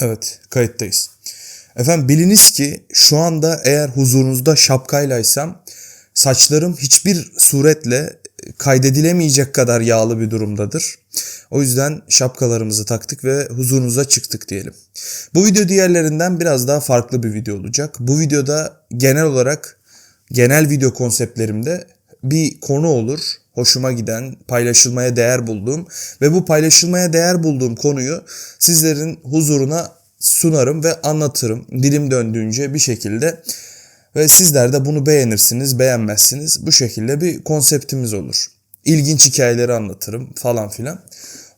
Evet, kayıttayız. Efendim biliniz ki şu anda eğer huzurunuzda şapkaylaysam saçlarım hiçbir suretle kaydedilemeyecek kadar yağlı bir durumdadır. O yüzden şapkalarımızı taktık ve huzurunuza çıktık diyelim. Bu video diğerlerinden biraz daha farklı bir video olacak. Bu videoda genel olarak genel video konseptlerimde bir konu olur. Hoşuma giden, paylaşılmaya değer bulduğum ve bu paylaşılmaya değer bulduğum konuyu sizlerin huzuruna sunarım ve anlatırım dilim döndüğünce bir şekilde. Ve sizler de bunu beğenirsiniz, beğenmezsiniz. Bu şekilde bir konseptimiz olur. İlginç hikayeleri anlatırım falan filan.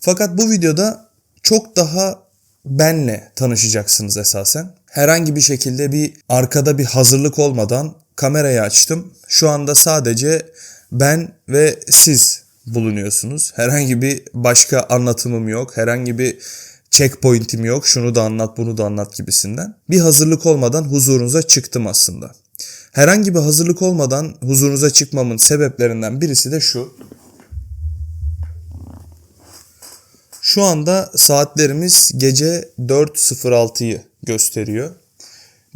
Fakat bu videoda çok daha benle tanışacaksınız esasen. Herhangi bir şekilde bir arkada bir hazırlık olmadan kamerayı açtım. Şu anda sadece ben ve siz bulunuyorsunuz. Herhangi bir başka anlatımım yok. Herhangi bir checkpoint'im yok. Şunu da anlat, bunu da anlat gibisinden. Bir hazırlık olmadan huzurunuza çıktım aslında. Herhangi bir hazırlık olmadan huzurunuza çıkmamın sebeplerinden birisi de şu. Şu anda saatlerimiz gece 4.06'yı gösteriyor.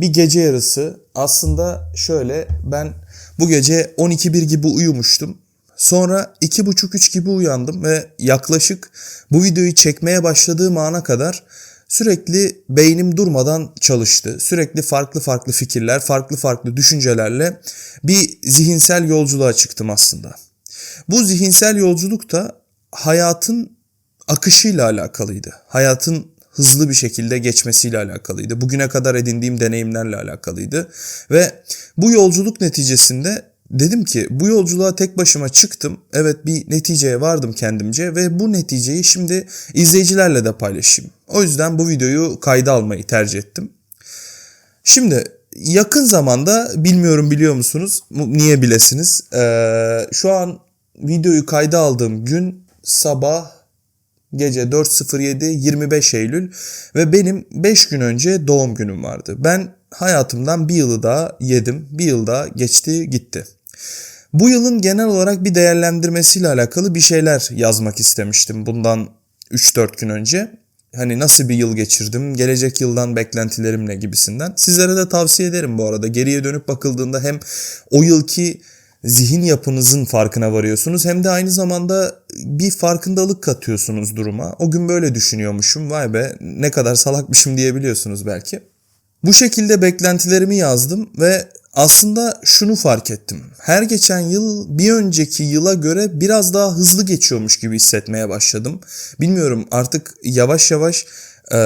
Bir gece yarısı aslında şöyle ben bu gece 12.1 gibi uyumuştum. Sonra 2.30-3 gibi uyandım ve yaklaşık bu videoyu çekmeye başladığım ana kadar sürekli beynim durmadan çalıştı. Sürekli farklı farklı fikirler, farklı farklı düşüncelerle bir zihinsel yolculuğa çıktım aslında. Bu zihinsel yolculuk da hayatın akışıyla alakalıydı. Hayatın hızlı bir şekilde geçmesiyle alakalıydı. Bugüne kadar edindiğim deneyimlerle alakalıydı. Ve bu yolculuk neticesinde dedim ki bu yolculuğa tek başıma çıktım. Evet bir neticeye vardım kendimce ve bu neticeyi şimdi izleyicilerle de paylaşayım. O yüzden bu videoyu kayda almayı tercih ettim. Şimdi yakın zamanda bilmiyorum biliyor musunuz? Niye bilesiniz? Ee, şu an videoyu kayda aldığım gün sabah Gece 4.07 25 Eylül ve benim 5 gün önce doğum günüm vardı. Ben hayatımdan bir yılı daha yedim. Bir yıl daha geçti gitti. Bu yılın genel olarak bir değerlendirmesiyle alakalı bir şeyler yazmak istemiştim bundan 3-4 gün önce. Hani nasıl bir yıl geçirdim, gelecek yıldan beklentilerimle gibisinden. Sizlere de tavsiye ederim bu arada. Geriye dönüp bakıldığında hem o yılki zihin yapınızın farkına varıyorsunuz hem de aynı zamanda bir farkındalık katıyorsunuz duruma. O gün böyle düşünüyormuşum vay be ne kadar salakmışım diyebiliyorsunuz belki. Bu şekilde beklentilerimi yazdım ve aslında şunu fark ettim. Her geçen yıl bir önceki yıla göre biraz daha hızlı geçiyormuş gibi hissetmeye başladım. Bilmiyorum artık yavaş yavaş e,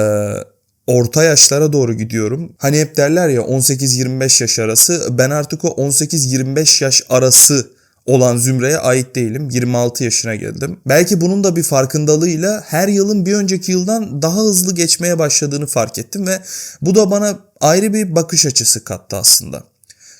orta yaşlara doğru gidiyorum. Hani hep derler ya 18-25 yaş arası. Ben artık o 18-25 yaş arası olan zümreye ait değilim. 26 yaşına geldim. Belki bunun da bir farkındalığıyla her yılın bir önceki yıldan daha hızlı geçmeye başladığını fark ettim ve bu da bana ayrı bir bakış açısı kattı aslında.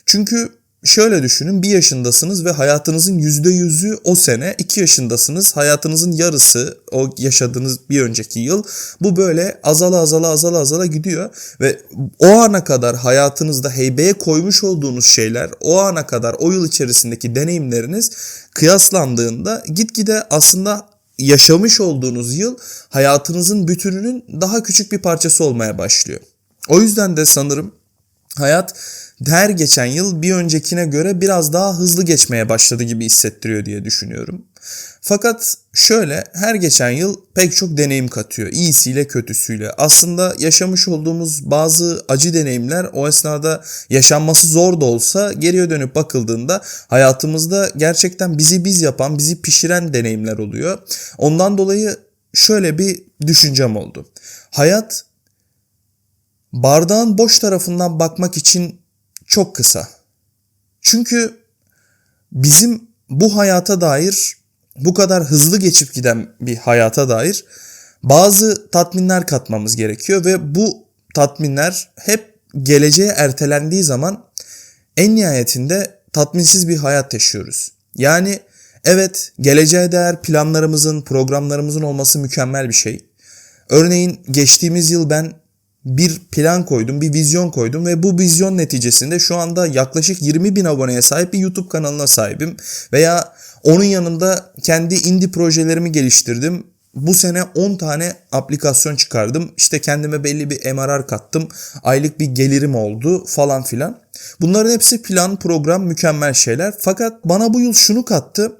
Çünkü şöyle düşünün bir yaşındasınız ve hayatınızın yüzde yüzü o sene iki yaşındasınız hayatınızın yarısı o yaşadığınız bir önceki yıl bu böyle azala azala azala azala gidiyor ve o ana kadar hayatınızda heybeye koymuş olduğunuz şeyler o ana kadar o yıl içerisindeki deneyimleriniz kıyaslandığında gitgide aslında yaşamış olduğunuz yıl hayatınızın bütününün daha küçük bir parçası olmaya başlıyor. O yüzden de sanırım hayat her geçen yıl bir öncekine göre biraz daha hızlı geçmeye başladı gibi hissettiriyor diye düşünüyorum. Fakat şöyle her geçen yıl pek çok deneyim katıyor. İyisiyle kötüsüyle. Aslında yaşamış olduğumuz bazı acı deneyimler o esnada yaşanması zor da olsa geriye dönüp bakıldığında hayatımızda gerçekten bizi biz yapan, bizi pişiren deneyimler oluyor. Ondan dolayı şöyle bir düşüncem oldu. Hayat bardağın boş tarafından bakmak için çok kısa. Çünkü bizim bu hayata dair bu kadar hızlı geçip giden bir hayata dair bazı tatminler katmamız gerekiyor ve bu tatminler hep geleceğe ertelendiği zaman en nihayetinde tatminsiz bir hayat yaşıyoruz. Yani evet geleceğe dair planlarımızın, programlarımızın olması mükemmel bir şey. Örneğin geçtiğimiz yıl ben bir plan koydum, bir vizyon koydum ve bu vizyon neticesinde şu anda yaklaşık 20 bin aboneye sahip bir YouTube kanalına sahibim. Veya onun yanında kendi indie projelerimi geliştirdim. bu sene 10 tane aplikasyon çıkardım. İşte kendime belli bir MRR kattım. Aylık bir gelirim oldu falan filan. Bunların hepsi plan, program, mükemmel şeyler. Fakat bana bu yıl şunu kattı.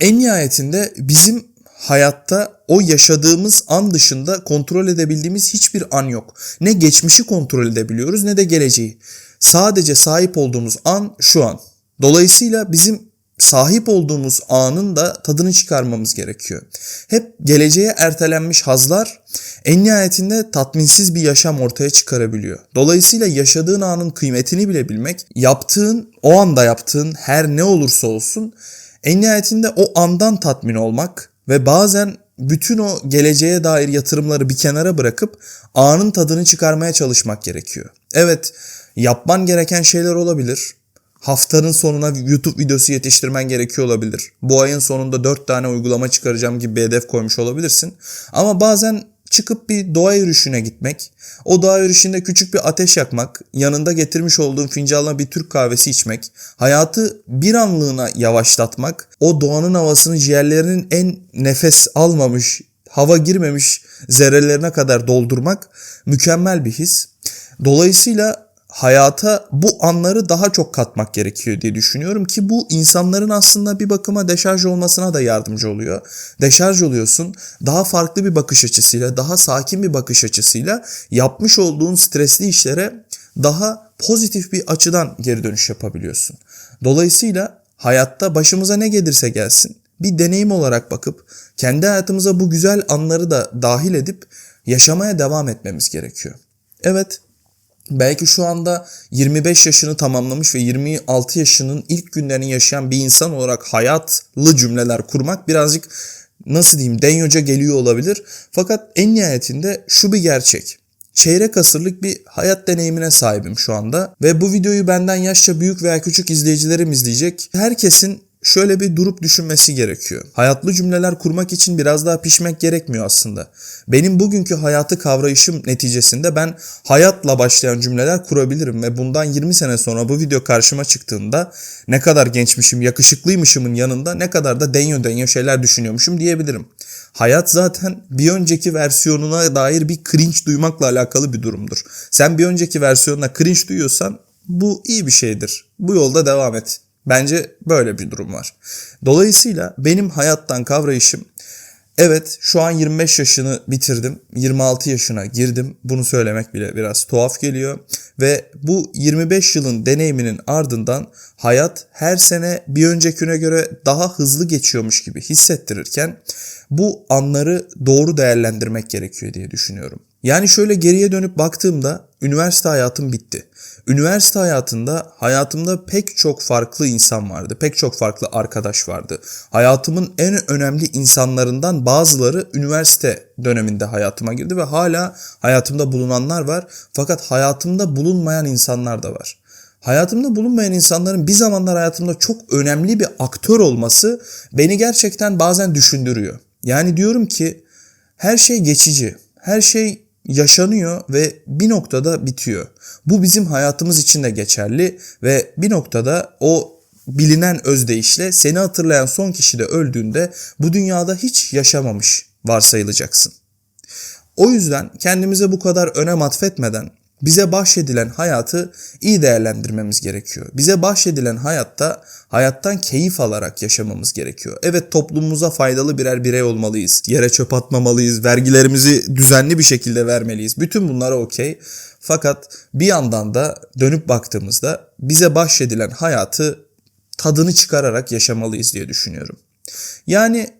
En nihayetinde bizim hayatta o yaşadığımız an dışında kontrol edebildiğimiz hiçbir an yok. Ne geçmişi kontrol edebiliyoruz ne de geleceği. Sadece sahip olduğumuz an şu an. Dolayısıyla bizim sahip olduğumuz anın da tadını çıkarmamız gerekiyor. Hep geleceğe ertelenmiş hazlar en nihayetinde tatminsiz bir yaşam ortaya çıkarabiliyor. Dolayısıyla yaşadığın anın kıymetini bilebilmek, yaptığın, o anda yaptığın her ne olursa olsun en nihayetinde o andan tatmin olmak ve bazen bütün o geleceğe dair yatırımları bir kenara bırakıp anın tadını çıkarmaya çalışmak gerekiyor. Evet, yapman gereken şeyler olabilir. Haftanın sonuna YouTube videosu yetiştirmen gerekiyor olabilir. Bu ayın sonunda 4 tane uygulama çıkaracağım gibi bir hedef koymuş olabilirsin. Ama bazen çıkıp bir doğa yürüyüşüne gitmek, o doğa yürüyüşünde küçük bir ateş yakmak, yanında getirmiş olduğun fincanla bir Türk kahvesi içmek, hayatı bir anlığına yavaşlatmak, o doğanın havasını ciğerlerinin en nefes almamış, hava girmemiş zerrelerine kadar doldurmak mükemmel bir his. Dolayısıyla hayata bu anları daha çok katmak gerekiyor diye düşünüyorum ki bu insanların aslında bir bakıma deşarj olmasına da yardımcı oluyor. Deşarj oluyorsun. Daha farklı bir bakış açısıyla, daha sakin bir bakış açısıyla yapmış olduğun stresli işlere daha pozitif bir açıdan geri dönüş yapabiliyorsun. Dolayısıyla hayatta başımıza ne gelirse gelsin bir deneyim olarak bakıp kendi hayatımıza bu güzel anları da dahil edip yaşamaya devam etmemiz gerekiyor. Evet, belki şu anda 25 yaşını tamamlamış ve 26 yaşının ilk günlerini yaşayan bir insan olarak hayatlı cümleler kurmak birazcık nasıl diyeyim denyoca geliyor olabilir. Fakat en nihayetinde şu bir gerçek. Çeyrek asırlık bir hayat deneyimine sahibim şu anda ve bu videoyu benden yaşça büyük veya küçük izleyicilerim izleyecek. Herkesin şöyle bir durup düşünmesi gerekiyor. Hayatlı cümleler kurmak için biraz daha pişmek gerekmiyor aslında. Benim bugünkü hayatı kavrayışım neticesinde ben hayatla başlayan cümleler kurabilirim ve bundan 20 sene sonra bu video karşıma çıktığında ne kadar gençmişim, yakışıklıymışımın yanında ne kadar da denyo denyo şeyler düşünüyormuşum diyebilirim. Hayat zaten bir önceki versiyonuna dair bir cringe duymakla alakalı bir durumdur. Sen bir önceki versiyonuna cringe duyuyorsan bu iyi bir şeydir. Bu yolda devam et. Bence böyle bir durum var. Dolayısıyla benim hayattan kavrayışım evet şu an 25 yaşını bitirdim. 26 yaşına girdim. Bunu söylemek bile biraz tuhaf geliyor. Ve bu 25 yılın deneyiminin ardından hayat her sene bir öncekine göre daha hızlı geçiyormuş gibi hissettirirken bu anları doğru değerlendirmek gerekiyor diye düşünüyorum. Yani şöyle geriye dönüp baktığımda üniversite hayatım bitti. Üniversite hayatında hayatımda pek çok farklı insan vardı. Pek çok farklı arkadaş vardı. Hayatımın en önemli insanlarından bazıları üniversite döneminde hayatıma girdi ve hala hayatımda bulunanlar var. Fakat hayatımda bulunmayan insanlar da var. Hayatımda bulunmayan insanların bir zamanlar hayatımda çok önemli bir aktör olması beni gerçekten bazen düşündürüyor. Yani diyorum ki her şey geçici. Her şey yaşanıyor ve bir noktada bitiyor. Bu bizim hayatımız için de geçerli ve bir noktada o bilinen özdeyişle seni hatırlayan son kişi de öldüğünde bu dünyada hiç yaşamamış varsayılacaksın. O yüzden kendimize bu kadar önem atfetmeden bize bahşedilen hayatı iyi değerlendirmemiz gerekiyor. Bize bahşedilen hayatta hayattan keyif alarak yaşamamız gerekiyor. Evet toplumumuza faydalı birer birey olmalıyız. Yere çöp atmamalıyız. Vergilerimizi düzenli bir şekilde vermeliyiz. Bütün bunlara okey. Fakat bir yandan da dönüp baktığımızda bize bahşedilen hayatı tadını çıkararak yaşamalıyız diye düşünüyorum. Yani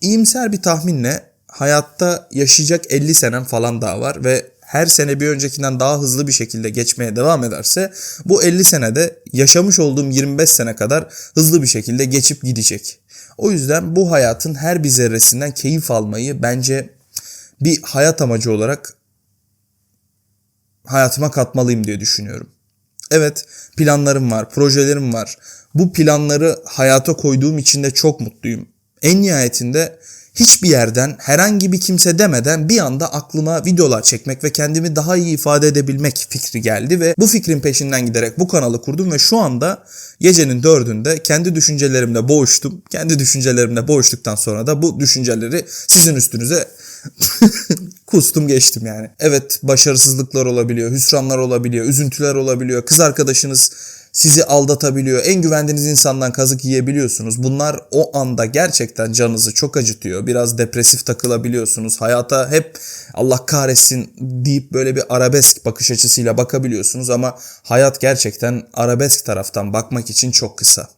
iyimser bir tahminle hayatta yaşayacak 50 senem falan daha var ve her sene bir öncekinden daha hızlı bir şekilde geçmeye devam ederse bu 50 senede yaşamış olduğum 25 sene kadar hızlı bir şekilde geçip gidecek. O yüzden bu hayatın her bir zerresinden keyif almayı bence bir hayat amacı olarak hayatıma katmalıyım diye düşünüyorum. Evet planlarım var, projelerim var. Bu planları hayata koyduğum için de çok mutluyum. En nihayetinde hiçbir yerden herhangi bir kimse demeden bir anda aklıma videolar çekmek ve kendimi daha iyi ifade edebilmek fikri geldi ve bu fikrin peşinden giderek bu kanalı kurdum ve şu anda gecenin dördünde kendi düşüncelerimle boğuştum. Kendi düşüncelerimle boğuştuktan sonra da bu düşünceleri sizin üstünüze kustum geçtim yani. Evet başarısızlıklar olabiliyor, hüsranlar olabiliyor, üzüntüler olabiliyor. Kız arkadaşınız sizi aldatabiliyor. En güvendiğiniz insandan kazık yiyebiliyorsunuz. Bunlar o anda gerçekten canınızı çok acıtıyor. Biraz depresif takılabiliyorsunuz. Hayata hep Allah kahretsin deyip böyle bir arabesk bakış açısıyla bakabiliyorsunuz ama hayat gerçekten arabesk taraftan bakmak için çok kısa.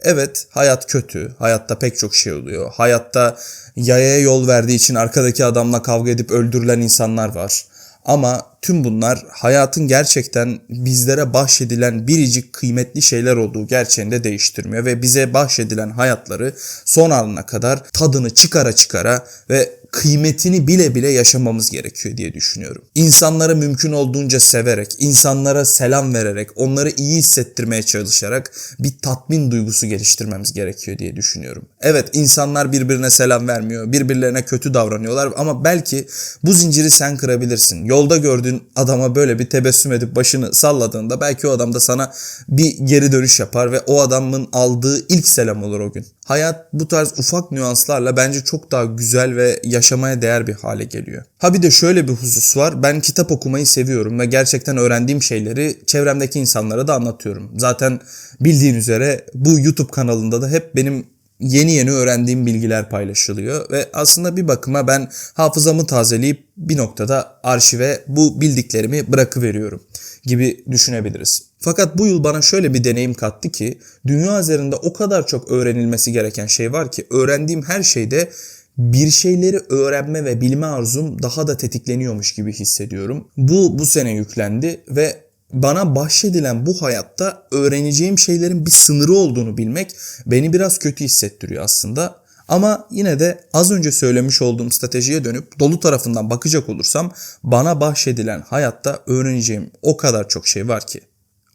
Evet hayat kötü. Hayatta pek çok şey oluyor. Hayatta yayaya yol verdiği için arkadaki adamla kavga edip öldürülen insanlar var. Ama tüm bunlar hayatın gerçekten bizlere bahşedilen biricik kıymetli şeyler olduğu gerçeğinde değiştirmiyor ve bize bahşedilen hayatları son anına kadar tadını çıkara çıkara ve kıymetini bile bile yaşamamız gerekiyor diye düşünüyorum. İnsanları mümkün olduğunca severek, insanlara selam vererek, onları iyi hissettirmeye çalışarak bir tatmin duygusu geliştirmemiz gerekiyor diye düşünüyorum. Evet insanlar birbirine selam vermiyor, birbirlerine kötü davranıyorlar ama belki bu zinciri sen kırabilirsin. Yolda gördüğün adama böyle bir tebessüm edip başını salladığında belki o adam da sana bir geri dönüş yapar ve o adamın aldığı ilk selam olur o gün. Hayat bu tarz ufak nüanslarla bence çok daha güzel ve yaşamaya değer bir hale geliyor. Ha bir de şöyle bir husus var. Ben kitap okumayı seviyorum ve gerçekten öğrendiğim şeyleri çevremdeki insanlara da anlatıyorum. Zaten bildiğin üzere bu YouTube kanalında da hep benim yeni yeni öğrendiğim bilgiler paylaşılıyor ve aslında bir bakıma ben hafızamı tazeleyip bir noktada arşive bu bildiklerimi bırakıveriyorum gibi düşünebiliriz. Fakat bu yıl bana şöyle bir deneyim kattı ki dünya üzerinde o kadar çok öğrenilmesi gereken şey var ki öğrendiğim her şeyde bir şeyleri öğrenme ve bilme arzum daha da tetikleniyormuş gibi hissediyorum. Bu bu sene yüklendi ve bana bahşedilen bu hayatta öğreneceğim şeylerin bir sınırı olduğunu bilmek beni biraz kötü hissettiriyor aslında. Ama yine de az önce söylemiş olduğum stratejiye dönüp dolu tarafından bakacak olursam bana bahşedilen hayatta öğreneceğim o kadar çok şey var ki.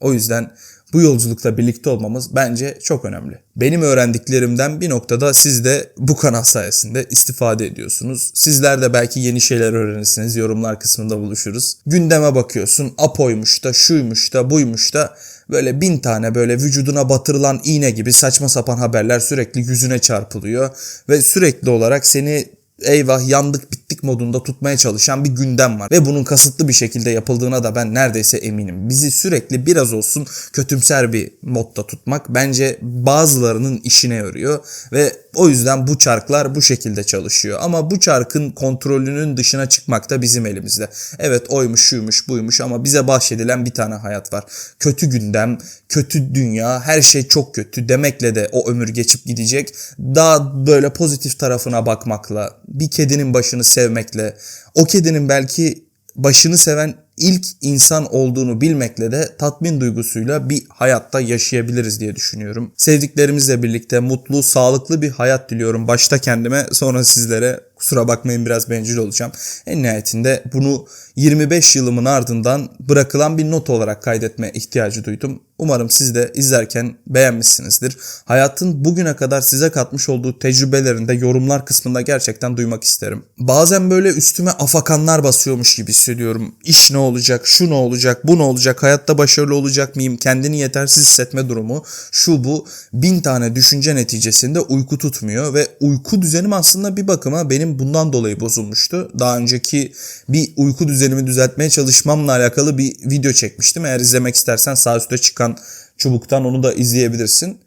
O yüzden bu yolculukta birlikte olmamız bence çok önemli. Benim öğrendiklerimden bir noktada siz de bu kanal sayesinde istifade ediyorsunuz. Sizler de belki yeni şeyler öğrenirsiniz. Yorumlar kısmında buluşuruz. Gündeme bakıyorsun. Apoymuş da, şuymuş da, buymuş da böyle bin tane böyle vücuduna batırılan iğne gibi saçma sapan haberler sürekli yüzüne çarpılıyor ve sürekli olarak seni eyvah yandık bittik modunda tutmaya çalışan bir gündem var. Ve bunun kasıtlı bir şekilde yapıldığına da ben neredeyse eminim. Bizi sürekli biraz olsun kötümser bir modda tutmak bence bazılarının işine yarıyor. Ve o yüzden bu çarklar bu şekilde çalışıyor. Ama bu çarkın kontrolünün dışına çıkmak da bizim elimizde. Evet oymuş şuymuş buymuş ama bize bahşedilen bir tane hayat var. Kötü gündem, kötü dünya, her şey çok kötü demekle de o ömür geçip gidecek. Daha böyle pozitif tarafına bakmakla, bir kedinin başını sevmekle, o kedinin belki başını seven ilk insan olduğunu bilmekle de tatmin duygusuyla bir hayatta yaşayabiliriz diye düşünüyorum. Sevdiklerimizle birlikte mutlu, sağlıklı bir hayat diliyorum. Başta kendime sonra sizlere kusura bakmayın biraz bencil olacağım. En nihayetinde bunu 25 yılımın ardından bırakılan bir not olarak kaydetme ihtiyacı duydum. Umarım siz de izlerken beğenmişsinizdir. Hayatın bugüne kadar size katmış olduğu tecrübelerinde yorumlar kısmında gerçekten duymak isterim. Bazen böyle üstüme afakanlar basıyormuş gibi hissediyorum. İş ne olacak, şu ne olacak, bu ne olacak, hayatta başarılı olacak mıyım, kendini yetersiz hissetme durumu, şu bu bin tane düşünce neticesinde uyku tutmuyor ve uyku düzenim aslında bir bakıma benim bundan dolayı bozulmuştu. Daha önceki bir uyku düzenimi düzeltmeye çalışmamla alakalı bir video çekmiştim. Eğer izlemek istersen sağ üstte çıkan çubuktan onu da izleyebilirsin.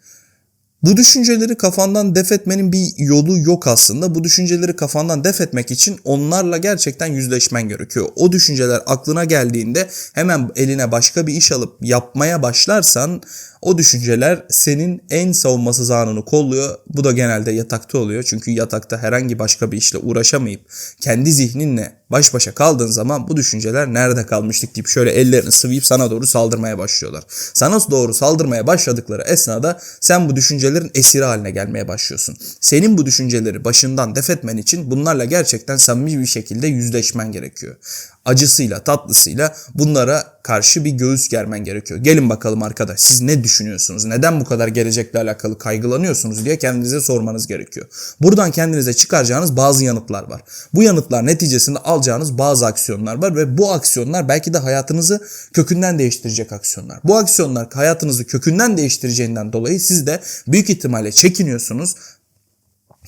Bu düşünceleri kafandan def etmenin bir yolu yok aslında. Bu düşünceleri kafandan def etmek için onlarla gerçekten yüzleşmen gerekiyor. O düşünceler aklına geldiğinde hemen eline başka bir iş alıp yapmaya başlarsan o düşünceler senin en savunmasız anını kolluyor. Bu da genelde yatakta oluyor. Çünkü yatakta herhangi başka bir işle uğraşamayıp kendi zihninle baş başa kaldığın zaman bu düşünceler nerede kalmıştık deyip şöyle ellerini sıvayıp sana doğru saldırmaya başlıyorlar. Sana doğru saldırmaya başladıkları esnada sen bu düşüncelerin esiri haline gelmeye başlıyorsun. Senin bu düşünceleri başından def etmen için bunlarla gerçekten samimi bir şekilde yüzleşmen gerekiyor acısıyla tatlısıyla bunlara karşı bir göğüs germen gerekiyor. Gelin bakalım arkadaş siz ne düşünüyorsunuz? Neden bu kadar gelecekle alakalı kaygılanıyorsunuz diye kendinize sormanız gerekiyor. Buradan kendinize çıkaracağınız bazı yanıtlar var. Bu yanıtlar neticesinde alacağınız bazı aksiyonlar var ve bu aksiyonlar belki de hayatınızı kökünden değiştirecek aksiyonlar. Bu aksiyonlar hayatınızı kökünden değiştireceğinden dolayı siz de büyük ihtimalle çekiniyorsunuz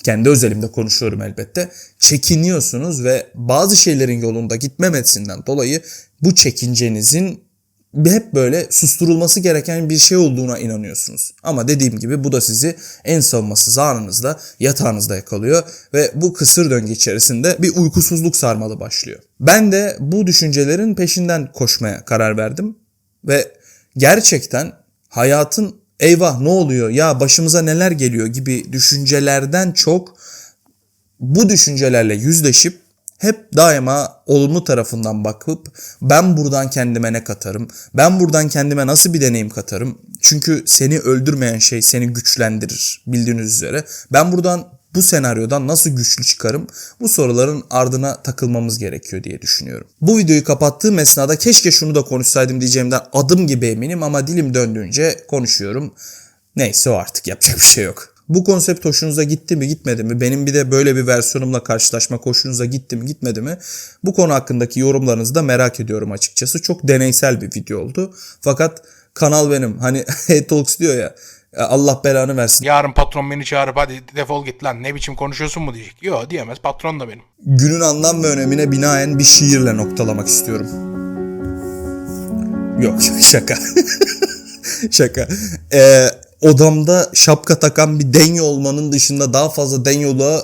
kendi özelimde konuşuyorum elbette. Çekiniyorsunuz ve bazı şeylerin yolunda gitmemesinden dolayı bu çekincenizin hep böyle susturulması gereken bir şey olduğuna inanıyorsunuz. Ama dediğim gibi bu da sizi en savunmasız anınızda yatağınızda yakalıyor ve bu kısır döngü içerisinde bir uykusuzluk sarmalı başlıyor. Ben de bu düşüncelerin peşinden koşmaya karar verdim ve gerçekten hayatın eyvah ne oluyor ya başımıza neler geliyor gibi düşüncelerden çok bu düşüncelerle yüzleşip hep daima olumlu tarafından bakıp ben buradan kendime ne katarım? Ben buradan kendime nasıl bir deneyim katarım? Çünkü seni öldürmeyen şey seni güçlendirir bildiğiniz üzere. Ben buradan bu senaryodan nasıl güçlü çıkarım? Bu soruların ardına takılmamız gerekiyor diye düşünüyorum. Bu videoyu kapattığım esnada keşke şunu da konuşsaydım diyeceğimden adım gibi eminim ama dilim döndüğünce konuşuyorum. Neyse o artık yapacak bir şey yok. Bu konsept hoşunuza gitti mi gitmedi mi? Benim bir de böyle bir versiyonumla karşılaşmak hoşunuza gitti mi gitmedi mi? Bu konu hakkındaki yorumlarınızı da merak ediyorum açıkçası. Çok deneysel bir video oldu. Fakat kanal benim. Hani Hey Talks diyor ya Allah belanı versin. Yarın patron beni çağırıp hadi defol git lan ne biçim konuşuyorsun mu diyecek. Yok diyemez patron da benim. Günün anlam ve önemine binaen bir şiirle noktalamak istiyorum. Yok şaka. şaka. Ee, odamda şapka takan bir denyo olmanın dışında daha fazla denyoluğa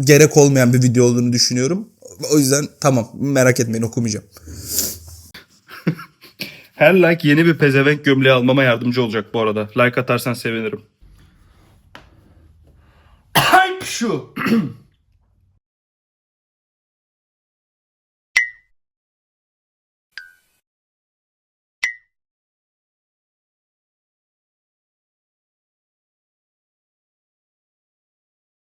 gerek olmayan bir video olduğunu düşünüyorum. O yüzden tamam merak etmeyin okumayacağım. Her like yeni bir pezevenk gömleği almama yardımcı olacak bu arada. Like atarsan sevinirim. Hype şu.